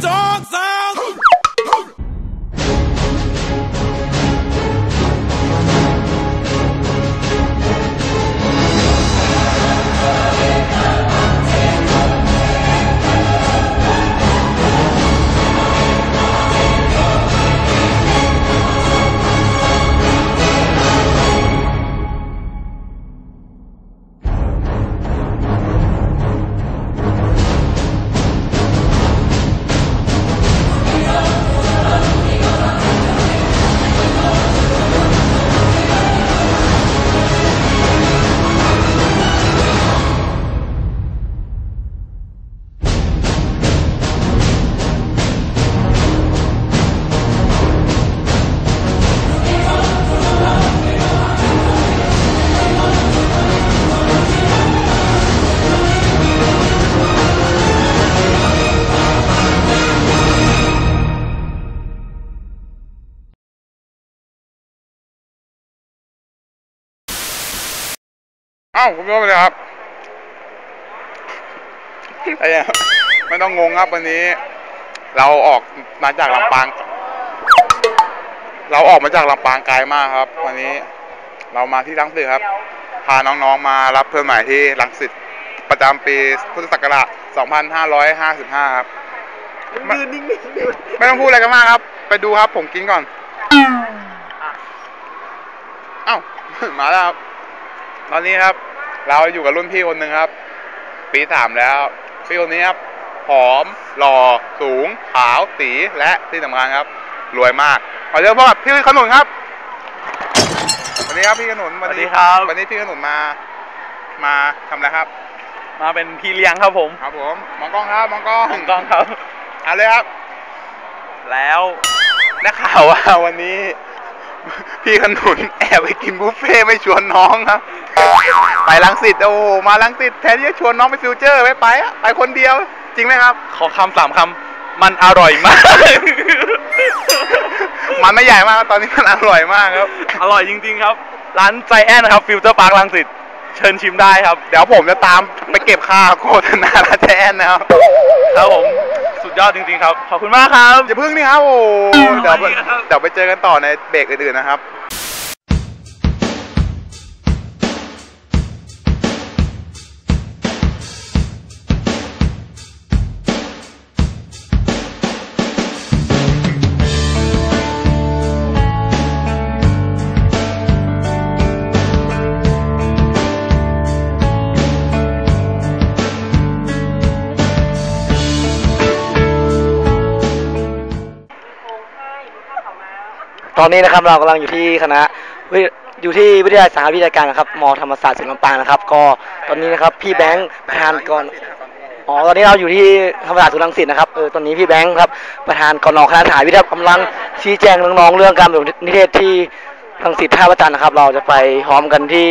dogs อ้าคุณผู้ชมเลยครับไอ้เนี่ยไม่ต้องงงครับวันนี้ เราออกมาจากลำปาง เราออกมาจากลำปางไกลมากครับ วันนี้เรามาที่รังสิตครับ พาน้องๆมารับเพื่อนใหม่ที่รังสิตประจำปีพุทธศักราช 2555 ครับ ไม่ไม่ต้องพูดอะไรกันมากครับ ไปดูครับผมกินก่อน เอ้า มาแล้วครับ ตอนนี้ครับ เราอยู่กับรุ่นพี่คนหนึ่งครับ ปีสามแล้วพี่คนนี้ครับผอมหล่อสูง ขาวสีและที่สำคัญครับ รวยมากขอเชิญพบกับพี่ขนุนครับสวัสดีครับพี่ขนุนสวัสดีครับ วันนี้พี่ขนุนมา มาทำอะไรครับ มาเป็นพี่เลี้ยงครับผมครับผมมองกล้องครับมองกล้องถูกต้องครับ เอาเลยครับ แล้วได้ข่าวว่าวันนี้ พี่ขนุนแอบไปกินบุฟเฟ่ต์ไม่ชวนน้องครับ ไปลังสิตโอ้โหมาลังสิตแทนที่จะชวนน้องไปฟิวเจอร์ไม่ไปอะไปคนเดียว จริงไหมครับ ขอคำสามคำมันอร่อยมาก มันไม่ใหญ่มากครับตอนนี้มันอร่อยมากครับ อร่อยจริง ๆ ครับ ร้านใจแอนนะครับฟิวเจอร์พาร์คลังสิตเชิญชิมได้ครับ เดี๋ยวผมจะตามไปเก็บค่าโฆษณาละแทนนะครับครับผมสุ ดยอดจริงๆครับ ขอบคุณมากครับ อย่าพึ่งนี่ครับโอ้โหเดี๋ยวไปไม่ครับเดี๋ยวไปเจอกันต่อในเบรกอื่นๆนะครับ ตอนนี้นะครับเรากำลังอยู่ที่คณะวิอยู่ที่วิทยาลัยสาขาวิทยาการนะครับมธรรมศาสตร์ศิลปลำปางนะครับ ก็ตอนนี้นะครับพี่แบงค์ประธานก่อนอ๋อตอนนี้เราอยู่ที่ธรรมศาสตร์สุรังสิตนะครับเออตอนนี้พี่แบงค์ครับประธานกนคณะสหวิทยากำลังชี้แจงน้องๆเรื่องการปฏิบัตินิเทศที่รังสิตท่าพระจันทร์นะครับ เราจะไปพร้อมกันที่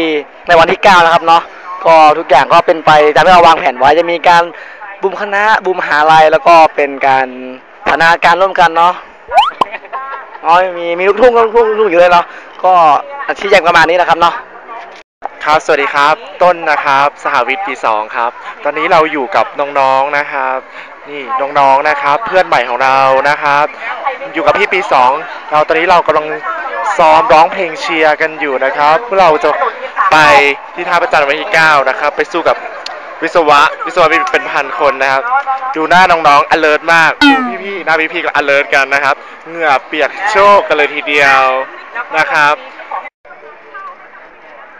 ในวันที่9นะครับเนาะก็ทุกอย่างก็เป็นไปตามที่เราวางแผนไว้จะมีการบุมคณะบุมหาลัยแล้วก็เป็นการพนาการร่วมกันเนาะ อ๋อมีมีลูกทุ่งลูกทุ่งลูกทุ่งอยู่เลยเนาะก็ชี้แจงประมาณนี้นะครับเนาะครับ สวัสดีครับ ต้นนะครับ สหวิทย์ปีสองครับ ตอนนี้เราอยู่กับน้องๆนะครับ นี่น้องๆนะครับ เพื่อนใหม่ของเรานะครับ อยู่กับพี่ปีสองเราตอนนี้เรากำลังซ้อมร้องเพลงเชียร์กันอยู่นะครับเพื่อเราจะไปที่ท่าประจันทร์วันที่9นะครับ ไปสู้กับ วิศวะ วิศวะเป็นพันคนนะครับ ดูหน้าน้องๆ alert มากดูพี่ๆหน้าพี่ๆก็ alert กันนะครับ เหงื่อเปียกโชกกันเลยทีเดียวนะครับ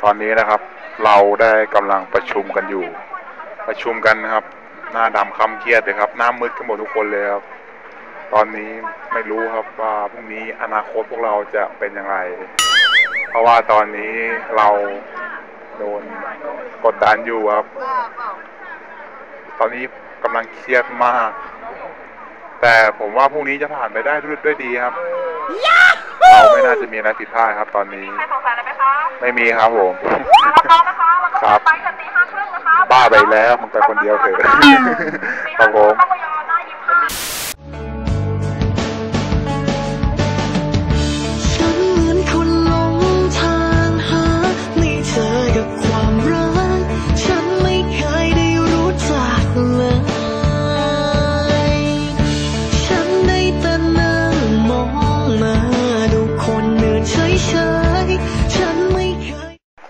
ตอนนี้นะครับ เราได้กำลังประชุมกันอยู่ ประชุมกันนะครับ หน้าดำคำเครียดเลยครับ หน้ามืดกันหมดทุกคนเลยครับ ตอนนี้ไม่รู้ครับว่าพรุ่งนี้อนาคตพวกเราจะเป็นอย่างไร เพราะว่าตอนนี้เราโดน กดดันอยู่ครับ ตอนนี้กำลังเครียดมาก แต่ผมว่าพรุ่งนี้จะผ่านไปได้ด้วยด้วยดีครับ เราไม่น่าจะมีอะไรผิดพลาดครับ ตอนนี้ ใครสงสัยอะไรไหมคะไม่มีครับผมมารับน้องนะคะแล้วก็ครับ ไปกันตีห้าครึ่งนะคะบ้าไปแล้วมึงไปคนเดียวเถอะตีคห้ารับครึ่งผม ต้องไปยอ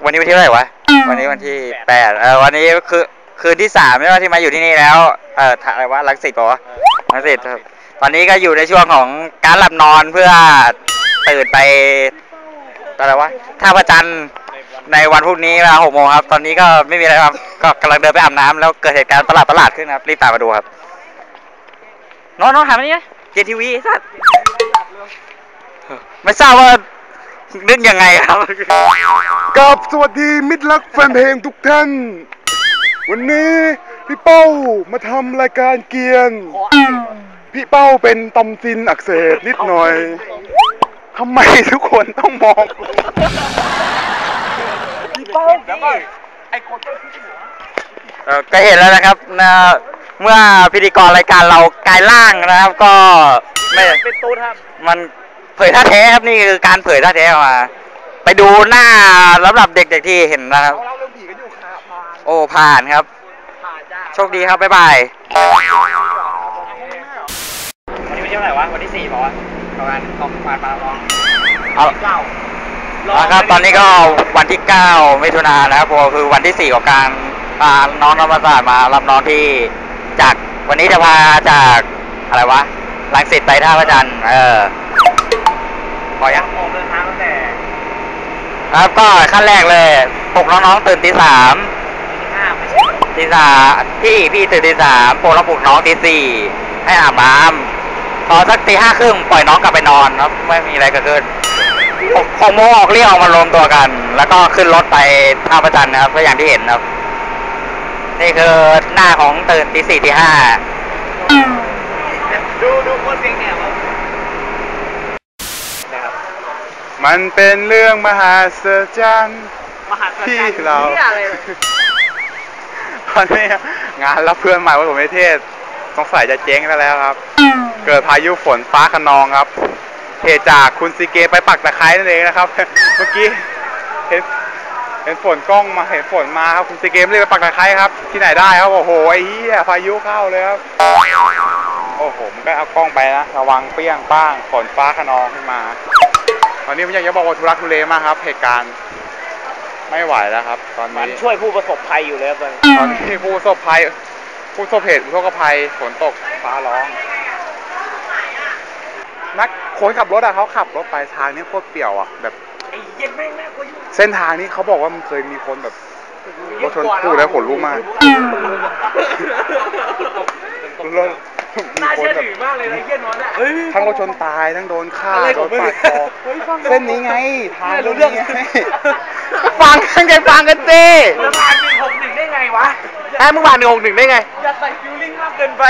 วันที่เท่าไหร่วะ วันนี้วันที่แปดเออวันนี้คือคืนที่สามใช่ไหมที่มาอยู่ที่นี่แล้ว เอออะไรวะลังสิตปะวะลังสิตครับ ตอนนี้ก็อยู่ในช่วงของการหลับนอนเพื่อตื่นไปอะไรวะท่าพระจันทร์ในวันพรุ่งนี้เวลาหกโมงครับ ตอนนี้ก็ไม่มีอะไรครับ ก็กำลังเดินไปอาบน้ำแล้วเกิดเหตุการณ์ประหลาดประหลาดๆขึ้นครับ รีบตามมาดูครับ น้องน้องถามมานี่เจทีวีสัตว์ไม่ทราบว่า นึกยังไงครับ กับสวัสดีมิตรรักแฟนเพลงทุกท่าน วันนี้พี่เป้ามาทำรายการเกียน พี่เป้าเป็นตำซินอักเสบนิดหน่อยทำไมทุกคนต้องมองพี่เป้าแล้วก็เอ่อก็เห็นแล้วนะครับนะเมื่อพิธีกรรายการเรากลายร่างนะครับ ก็ไม่เป็นตูครับมัน เผยท่าแท้ครับนี่คือการเผยท่าแท้ออกมา ไปดูหน้าสำหรับเด็กๆที่เห็นนะครับโอ้ผ่านครับโชคดีครับ บ๊ายบาย วันนี้วันที่เท่าไหร่วะ วันที่สี่บอกว่าประมาณของผ่านมาลองเอาเอาครับตอนนี้ก็วันที่เก้ามิถุนายนนะครับผมคือวันที่สี่ของการพาน้องธรรมศาสตร์มารับน้องที่จากวันนี้จะพาจากอะไรวะลังสิตไปท่าพระจันทร์เออ พอยังเดินทางตั้งแต่ครับก็ขั้นแรกเลยปลุกน้องๆตื่นตีสามตีสามพี่พี่ตื่นตีสามปลุกแล้วปลุกน้องตีสี่ให้อาบน้ำพอสักตีห้าครึ่งปล่อยน้องกลับไปนอนครับไม่มีอะไรเกิดขึ้นหกหกโมงออกเรียกออกมารวมตัวกัน แล้วก็ขึ้นรถไปท่าพระจันทร์นะครับก็อย่างที่เห็นครับ นี่คือหน้าของตื่นตีสี่ตีห้าดูดูคนเสียงแหบครับ มันเป็นเรื่องมหาศาลมหาศาลที่เราหี้ยอะไรเนี่ยตอนนี้งานรับเพื่อนใหม่วัดผมเทศสงสัยจะเจ๊งแล้วครับ เกิดพายุฝนฟ้าคะนองครับเหตุจากคุณซีเกไปปักตะไคร้นั่นเองนะครับ เมื่อกี้เห็นเห็นฝนกล้องมาเห็นฝนมาครับคุณซีเกไม่ได้ไปปักตะไคร้ครับ ที่ไหนได้ครับโอ้โหไอ้เหี้ยพายุเข้าเลยครับโอ้โหมันก็เอากล้องไปนะระวังเปรี้ยงป้างฝนฟ้าคะนองขึ้นมาต อนนี้ผมอยากจะบอกว่าทุรักทุเลมากครับ เหตุการณ์ไม่ไหวแล้วครับ ตอนมันนี้ช่วยผู้ประสบภัยอยู่เลยครับตอนนี้ผู้ประสบภัยผู้ประสบเหตุอุทกภัยฝนตกฟ้าร้องนักคนขับรถอะเขาขับรถไปทางนี้โคตรเปี่ยวอะแบบ ไอ้เหี้ย็นแม่งน่ากลัวอยู่เส้นทางนี้เขาบอกว่ามันเคยมีคนแบบ รถชนพูดแล้วขนลุกมาก รถมี น่าคนเชื่อแบบถือมากเลยนะไอ้เหี้ย็นนอนอะทั้งรถชนตายทั้งโดนฆ่าอะไรโดของนมึงปาดคอเฮ้ยฟังเส้นนี้ไงทางไม่รู้เรื่องนี้ไงฟังกันไงฟังกันสิแล้วผ่านหนึ่งหกหนึ่งได้ไงวะแอ้มึงผ่านหนึ่งหกหนึ่งได้ไงอย่าใส่ฟิลลิ่งมากเกินไป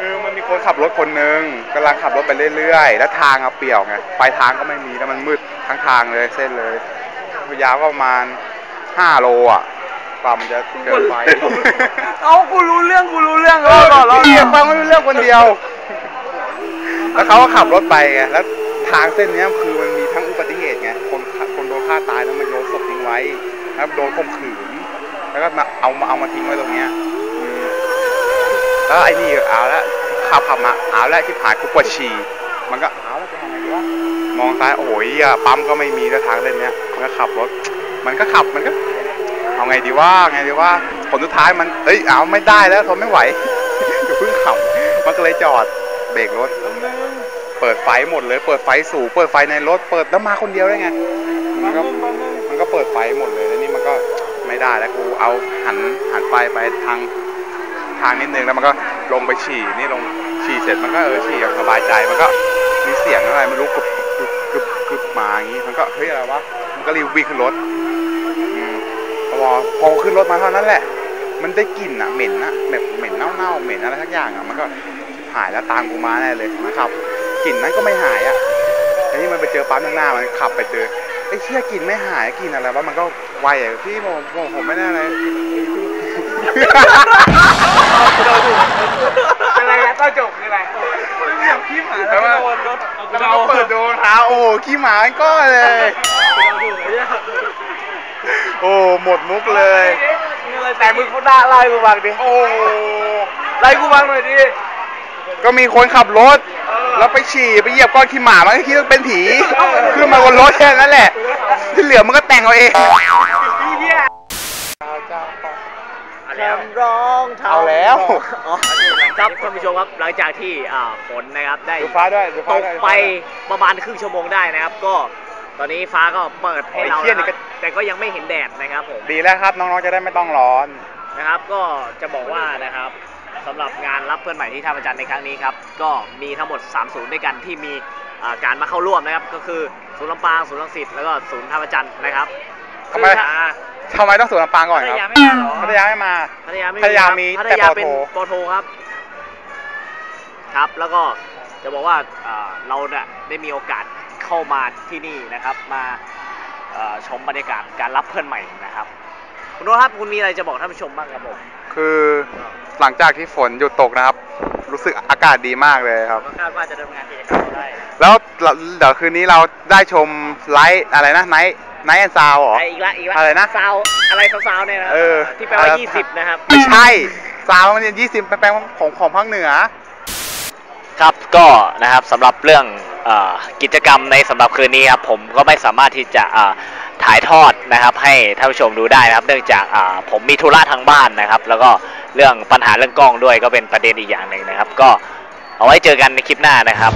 คือมันมีคนขับรถคนหนึ่งกำลังขับรถไปเรื่อยๆ แล้วทางอะเปี่ยวไงปลายทางก็ไม่มีแล้วมันมืดทั้งทางเลยเส้นเลยยาวก็ประมาณ5โลอะ กว่ามันจะเกินไปเอากูรู้เรื่องกูรู้เรื่องเออพี่อะฟังไม่รู้เรื่องคนเดียว แล้วเขาก็ขับรถไปไงแล้วทางเส้นเนี้ยคือมันมีทั้งอุบัติเหตุไงคนขับคนโดนฆ่าตายแล้วมันโยนศพทิ้งไว้แล้วโดนข่มขืน แล้วก็มาเอามาเอามาทิ้งไว้ตรงเนี้ยอืมแล้วไอ้นี่เอาละขับขับมาเอาละที่ผ่านกูปวดฉี่มันก็เอาแล้วจะทำไงดีวะมองซ้ายโอ้โหเหี้ยปั๊มก็ไม่มีแล้วทางเส้นเนี้ยมันก็ขับรถ มันก็ขับมันก็ เอาไงดีว่าไงดีว่าผลสุดท้ายมันเอ้ยเอาไม่ได้แล้วทนไม่ไหวอย่าเพิ่งขับมันก็เลยจอดเบรกรถ เปิดไฟหมดเลย เปิดไฟสูงเปิดไฟในรถ เปิดแล้วมาคนเดียวได้ไง มันก็มันก็เปิดไฟหมดเลยแล้วนี่มันก็ไม่ได้แล้วกูเอาหันหันไฟไปทางทางนิดนึงแล้วมันก็ลงไปฉี่นี่ลงฉี่เสร็จมันก็เออฉี่อย่างสบายใจมันก็มีเสียงอะไรไม่รู้กึบกึบกึบมาอย่างงี้มันก็เฮ้ยอะไรวะมันก็รีบวิ่งขึ้นรถ พอพอขึ้นรถมาเท่านั้นแหละ มันได้กลิ่นอะเหม็นอะแบบเหม็นเน่าๆเหม็นอะไรสักอย่างอะมันก็หายแล้วตามกูมาแน่เลยนะครับกลิ่นนั้นก็ไม่หายอะทีนี้มันไปเจอปั๊มข้างหน้ามันขับไปเจอไอ้เชี่ยกลิ่นไม่หายกลิ่นอะไรวะมันก็ไวอะพี่ผมผมผมไม่ได้อะไรอะไรนะต้นจบคืออะไรไม่อยากขี้หมาแล้วโดนรถแล้วมันก็เปิดดูรองเท้าโอ้ขี้หมาก็เลย โอ้หมดมุกเลย แต่มึงเขาด่าไล่กูบ้างดิโอ้ไล่กูบ้างหน่อยดิ ก็มีคนขับรถ แล้วไปฉี่ไปเหยียบก้อนขี้หมามันก็คิดว่าเป็นผีขึ้นมาบนรถแค่นั้นแหละ ที่เหลือมันก็แต่งเอาเองร้องเอาแล้วครับท่านผู้ชมครับหลังจากที่อ่าฝนนะครับได้ดูฟ้าด้วยดูตฟ้ากด้วยไปประมาณครึ่งชั่วโมงได้นะครับ ก็ ตอนนี้ฟ้าก็เปิดให้เราโอ้ยเครียดนะนี่คก็รับแต่ก็ยังไม่เห็นแดดนะครับผมดีแล้วครับ น้องๆจะได้ไม่ต้องร้อนนะครับ ก็จะบอกว่านะครับสำหรับงานรับเพื่อนใหม่ที่ท่าประจันทร์ในครั้งนี้ครับก็มีทั้งหมด 3 ศูนย์ด้วยกันที่มีอ่าการมาเข้าร่วมนะครับ ก็คือศูนย์ลำปางศูนย์ลังสิตแล้วก็ศูนย์ท่าประจันทร์นะครับทำไมซึ่งอ่าทำไมต้องสวนลำปางก่อนพัทครับยาไม่มาเหรอพัทยาไม่มาพัทยาไม่พัทยามีครับพัทแต่ยาปอโทเป็นปอโทครับครับ แล้วก็จะบอกว่าอ่าเราเนี่ยได้มีโอกาส เข้ามาที่นี่นะครับ มาเอ่อชมบรรยากาศการรับเพื่อนใหม่นะครับ คุณโน้ตครับคุณมีอะไรจะบอกท่านผู้ชมบ้างครับผมคือหลังจากที่ฝนหยุดตกนะครับ รู้สึกอากาศดีมากเลยครับก็คาดว่าจะดำเนินงานกิจกรรมได้แล้วเราเดี๋ยวคืนนี้เราได้ชมไลฟ์อะไรนะไนท์ไนท์แอนซาวหรอไอ้อีกละอีกละอะไรนะซาวอะไรซาวๆเนี่ยนะเออที่แปลว่า20นะครับไม่ใช่ซาวมันยี่สิบแปลงของของภาคเหนือ ครับก็นะครับสำหรับเรื่องเออ กิจกรรมในสำหรับคืนนี้ครับผมก็ไม่สามารถที่จะถ่ายทอดนะครับ ให้ท่านผู้ชมดูได้นะครับ เนื่องจากผมมีธุระทางบ้านนะครับ แล้วก็เรื่องปัญหาเรื่องกล้องด้วยก็เป็นประเด็นอีกอย่างหนึ่งนะครับ ก็เอาไว้เจอกันในคลิปหน้านะครับ